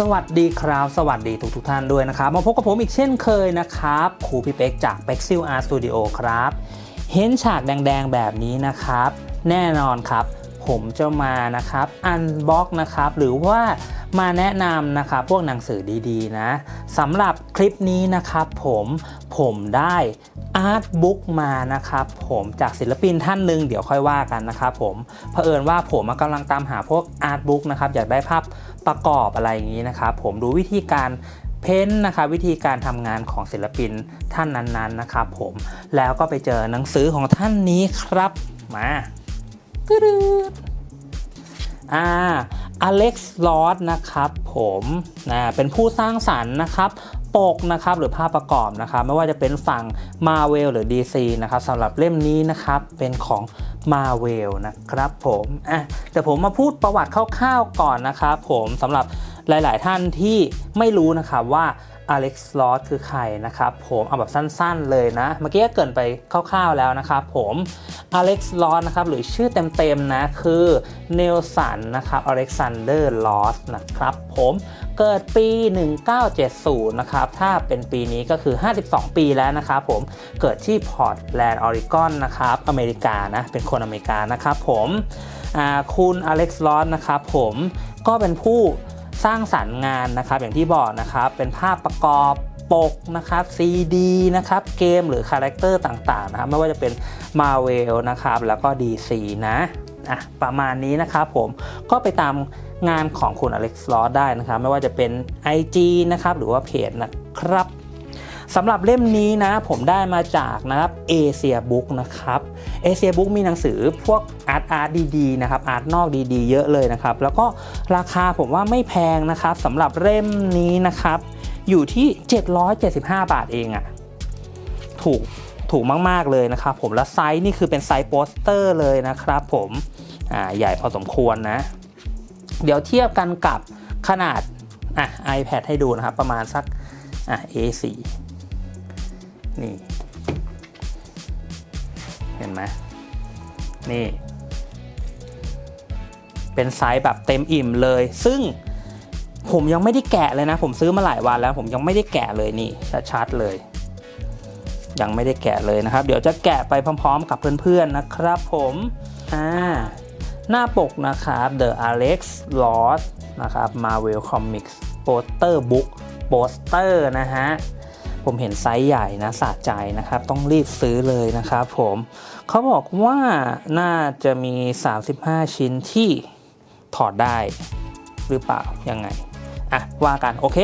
สวัสดีครับ สวัสดีทุกทุกท่านด้วยนะครับ มาพบกับผมอีกเช่นเคยนะครับครูพี่เป็กจาก p e x i l Art Studio ครับ เห็นฉากแดงๆแบบนี้นะครับ แน่นอนครับ ผมจะมานะครับอันบ็อกนะครับหรือว่ามาแนะนำนะครับพวกหนังสือดีๆนะสำหรับคลิปนี้นะครับผมผมได้อาร์ตบุ๊กมานะครับผมจากศิลปินท่านหนึ่งเดี๋ยวค่อยว่ากันนะครับผมเผอิญว่าผมกำลังตามหาพวกอาร์ตบุ๊กนะครับอยากได้ภาพประกอบอะไรอย่างนี้นะครับผมดูวิธีการเพ้นท์นะครับวิธีการทำงานของศิลปินท่านนั้นๆนะครับผมแล้วก็ไปเจอหนังสือของท่านนี้ครับมา ตึ๊ดอ่าอเล็กซ์ลอสนะครับผมนะเป็นผู้สร้างสรรค์นะครับปกนะครับหรือภาพประกอบนะครับไม่ว่าจะเป็นฝั่ง Marvel หรือ DC นะครับสำหรับเล่มนี้นะครับเป็นของ Marvel นะครับผมอะแต่ผมมาพูดประวัติคร่าวๆก่อนนะครับผมสำหรับหลายๆท่านที่ไม่รู้นะครับว่า อเล็กซ์ลอสคือใครนะครับผมเอาแบบสั้นๆเลยนะ เมื่อกี้ก็เกินไปคร่าวๆแล้วนะครับผมอเล็กซ์ลอสนะครับหรือชื่อเต็มๆนะคือเนลสันนะครับอเล็กซานเดอร์ลอสนะครับผมเกิดปี 1970 นะครับถ้าเป็นปีนี้ก็คือ 52 ปีแล้วนะครับผมเกิดที่พอร์ตแลนด์ออริกอนนะครับอเมริกานะเป็นคนอเมริกานะครับผมอ่าคุณอเล็กซ์ลอสนะครับผมก็เป็นผู้ สร้างสรรค์งานนะครับ อย่างที่บอกนะครับ เป็นภาพประกอบปกนะครับ CD นะครับ เกมหรือคาแรคเตอร์ต่างๆนะครับ ไม่ว่าจะเป็น Marvel นะครับ แล้วก็ DC นะอะประมาณนี้นะครับผมก็ไปตามงานของคุณอเล็กซ์ลอได้นะครับ ไม่ว่าจะเป็น IG นะครับ หรือว่าเพจนะครับสำหรับเล่มนี้นะผมได้มาจากนะครับเอเชียบุ๊กนะครับเอเชียบุ๊กมีหนังสือพวก อาร์ตอาร์ตดีๆนะครับอาร์ตนอกดีๆ เยอะเลยนะครับ แล้วก็ราคาผมว่าไม่แพงนะครับสำหรับเล่มนี้นะครับ อยู่ที่ 775 บาทเองอะถูกถูกมากๆเลยนะครับ ผมและไซส์นี่คือเป็นไซส์โปสเตอร์เลยนะครับ ผมอ่าใหญ่พอสมควรนะ เดี๋ยวเทียบกันกับขนาดอะ iPad ให้ดูนะครับ ประมาณสักอะ A4 นี่ เห็นไหมนี่ เป็นไซส์แบบเต็มอิ่มเลย ซึ่งผมยังไม่ได้แกะเลยนะ ผมซื้อมาหลายวันแล้ว ผมยังไม่ได้แกะเลยนี่ชัดๆเลย ยังไม่ได้แกะเลยนะครับ เดี๋ยวจะแกะไปพร้อม ๆ กับเพื่อนๆนะครับ ผมอ่าหน้าปกนะครับ The Alex Lost นะครับ Marvel Comics Poster Book Poster นะฮะ ผมเห็นไซส์ใหญ่นะสะใจนะครับ ต้องรีบซื้อเลยนะครับผม เขาบอกว่าน่าจะมี 35 ชิ้นที่ ถอดได้หรือเปล่ายังไงอะว่ากันโอเค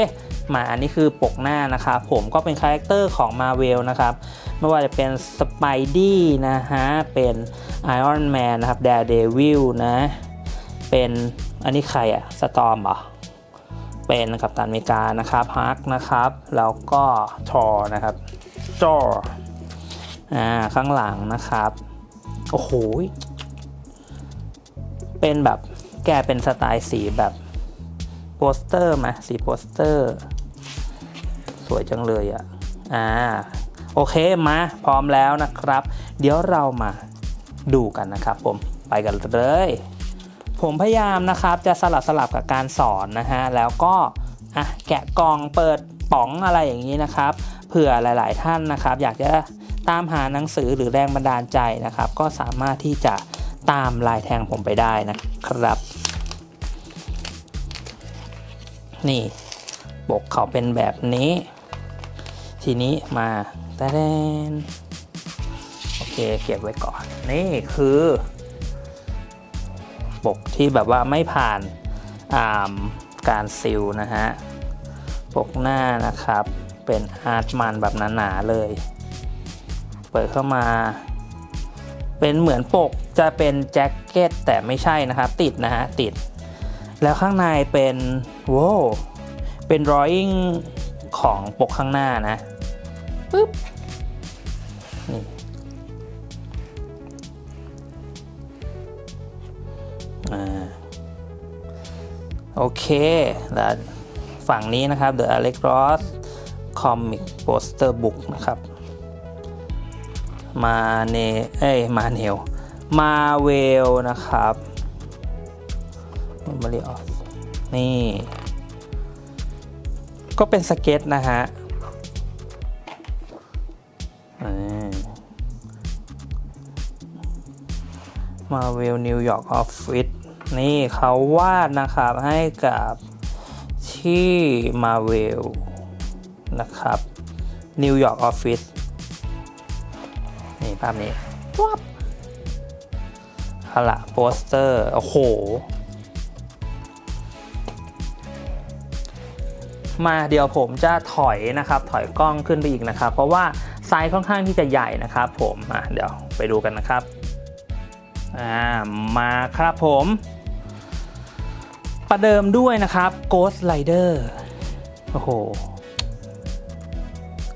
มาอันนี้คือปกหน้านะครับผมก็เป็นคาแรคเตอร์ของ Marvel นะครับ ไม่ว่าจะเป็นสไปดี้นะฮะ เป็น Iron Man นะครับ Daredevil นะ เป็นอันนี้ใครอะสตอมเหรอเป็นกัปตันเมกานะครับฮักนะครับ แล้วก็ทอร์นะครับจอร์อ่าข้างหลังนะครับ โอ้โห เป็นแบบ แกเป็นสไตล์สีแบบโปสเตอร์ไหมสีโปสเตอร์ สวยจังเลยอะ่ะอ่าโอเคมาพร้อมแล้วนะครับ เดี๋ยวเรามาดูกันนะครับผมไปกันเลย ผมพยายามนะครับจะสลับสลับกับการสอนนะฮะแล้วก็อะแกะกล่องเปิดป๋องอะไรอย่างนี้นะครับเผื่อหลาย ๆ ท่านนะครับ อยากจะตามหาหนังสือหรือแรงบันดาลใจนะครับ ก็สามารถที่จะตามลายแทงผมไปได้นะครับ นี่ปกเขาเป็นแบบนี้ ทีนี้มาแตะแดนโอเคเก็บไว้ก่อน นี่คือ ปกที่แบบว่าไม่ผ่านการซิลนะฮะ ปกหน้านะครับ เป็นอาร์ตมันแบบหนาๆเลย เปิดเข้ามา เป็นเหมือนปกจะเป็นแจ็คเก็ตแต่ไม่ใช่นะครับ ติดนะฮะ ติด แล้วข้างในเป็น โว้วเป็นรอย i งของปกข้างหน้านะปึ๊บนี่อ่าโอเคแล้วฝั่งนี้นะครับ The Alex Ross Comic Poster Book นะครับ มาเนเอ้ยมาเนลมาเวลนะครับมาเรียอนี่ ก็เป็นสเก็ตนะฮะมาเวลนิวยอร์กออฟฟิศนี่เขาวาดนะครับให้กับที่มาเวลนะครับนิวยอร์กออฟฟิศนี่ภาพนี้วับเอาละโปสเตอร์ โอ้โห มาเดี๋ยวผมจะถอยนะครับ ถอยกล้องขึ้นไปอีกนะครับ เพราะว่าไซส์ค่อนข้างที่จะใหญ่นะครับ ผมเดี๋ยวไปดูกันนะครับอ่ามาครับผม ประเดิมด้วยนะครับ Ghost Rider โอ้โห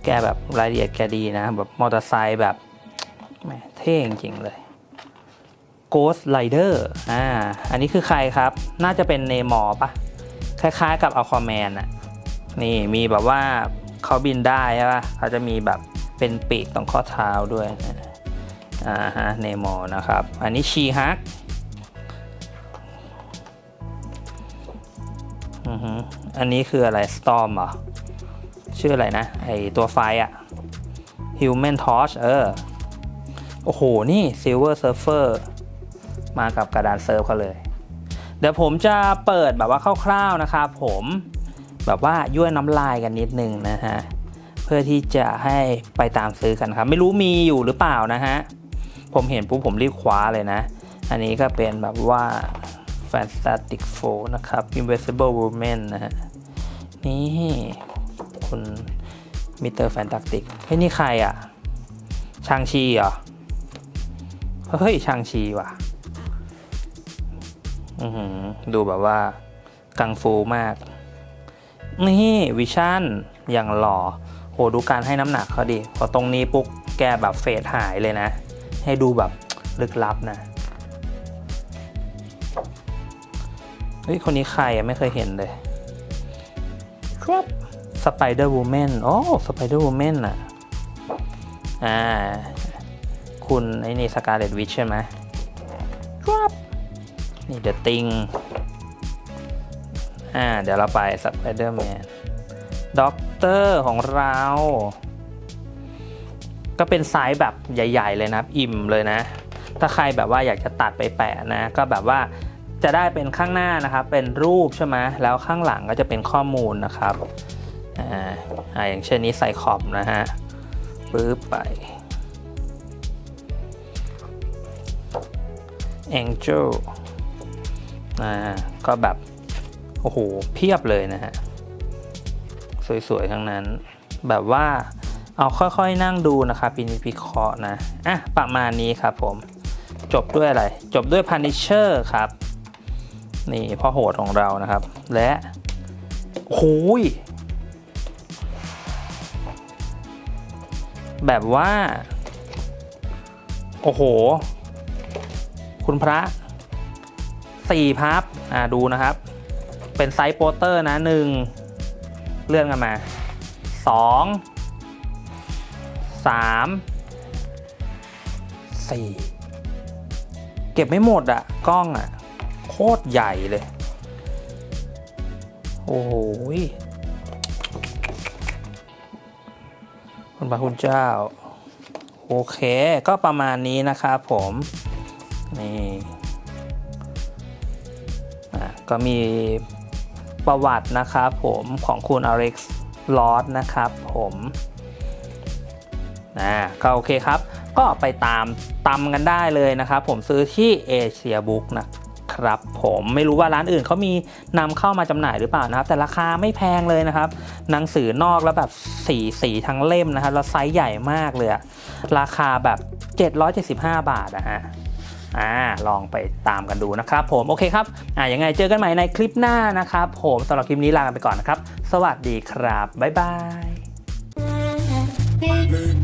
แกแบบรายละเอียดแกดีนะ แบบมอเตอร์ไซค์แบบแหมเท่จริงเลย Ghost Rider อ่า อันนี้คือใครครับ น่าจะเป็นเนมอร์ปะคล้ายๆกับอัลคอแมนอะ นี่มีแบบว่าเขาบินได้ใช่ปะเขาจะมีแบบเป็นปีกตรงข้อเท้าด้วยอ่าฮะเนมอนะครับ อันนี้ชีฮักอือฮึอันนี้คืออะไร Storm เหรอ ชื่ออะไรนะ ไอตัวไฟอะ Human Torch เออ โอ้โห นี่ Silver Surfer มากับกระดานเซิร์ฟเขาเลย เดี๋ยวผมจะเปิดแบบว่าคร่าวๆนะครับผม แบบว่ายั่วน้ำลายกันนิดนึงนะฮะเพื่อที่จะให้ไปตามซื้อกันครับ ไม่รู้มีอยู่หรือเปล่านะฮะผมเห็นปุ๊บผมรีบคว้าเลยนะ อันนี้ก็เป็นแบบว่า Fantastic Four นะครับ Invisible Woman นะฮะนี่คุณมิเตอร์แฟนตาติกเฮ้ยนี่ใครอะชางชีเหรอ เฮ้ยชางชีว่ะอือหือดูแบบว่ากังฟูมาก นี่วิชั่นอย่างหล่อโหดูการให้น้ำหนักเขาดิพอตรงนี้ปุ๊บแกแบบเฟดหายเลยนะ ให้ดูแบบลึกลับนะเฮ้ย คนนี้ใครอะไม่เคยเห็นเลยครับสไปเดอร์วูแมนโอ้สไปเดอร์วูแมนอะ อ่า คุณไอ้นี่สกาเลตวิชใช่ไหมครับนี่เดอะติง อ่า เดี๋ยวเราไปสไปเดอร์แมนด็อกเตอร์ของเรา ก็เป็นไซส์แบบใหญ่ ๆ เลยนะอิ่มเลยนะ ถ้าใครแบบว่าอยากจะตัดไปแปะนะ ก็แบบว่าจะได้เป็นข้างหน้านะครับเป็นรูปใช่ไหมแล้วข้างหลังก็จะเป็นข้อมูลนะครับอ่าอย่างเช่นนี้ใส่ขอบนะฮะปึ๊บไป Angel อ่าก็แบบ โอ้โห เพียบเลยนะฮะ สวยๆ ทั้งนั้น แบบว่าเอาค่อยๆ นั่งดูนะครับปินิพิเคราะห์นะ อะ ประมาณนี้ครับผม จบด้วยอะไร จบด้วย Punisher ครับ นี่พ่อโหดของเรานะครับ และโอ้ยแบบว่า โอ้โห คุณพระสี่พับ อ่าดูนะครับ เป็นไซส์โปสเตอร์นะหนึ่งเลื่อนกันมาสองสามสี่เก็บไม่หมดอะกล้องอะโคตรใหญ่เลย โอ้โหยคุณพระคุณเจ้า โอเคก็ประมาณนี้นะครับผม นี่อะก็มี ประวัตินะครับผมของคุณอเล็กซ์ลอสนะครับผมนะก็โอเคครับ ก็ไปตามตำกันได้เลยนะครับ ผมซื้อที่เอเชียบุ๊กนะครับผมไม่รู้ว่าร้านอื่นเขามีนำเข้ามาจำหน่ายหรือเปล่านะครับ แต่ราคาไม่แพงเลยนะครับ หนังสือนอกแล้วแบบสีสีทั้งเล่มนะครับแล้วไซส์ใหญ่มากเลยอะราคาแบบ 775 บาทนะฮะ อ่าลองไปตามกันดูนะครับผมโอเคครับอ่ายังไงเจอกันใหม่ในคลิปหน้านะครับผมสำหรับคลิปนี้ลากันไปก่อนนะครับ สวัสดีครับบ๊ายบาย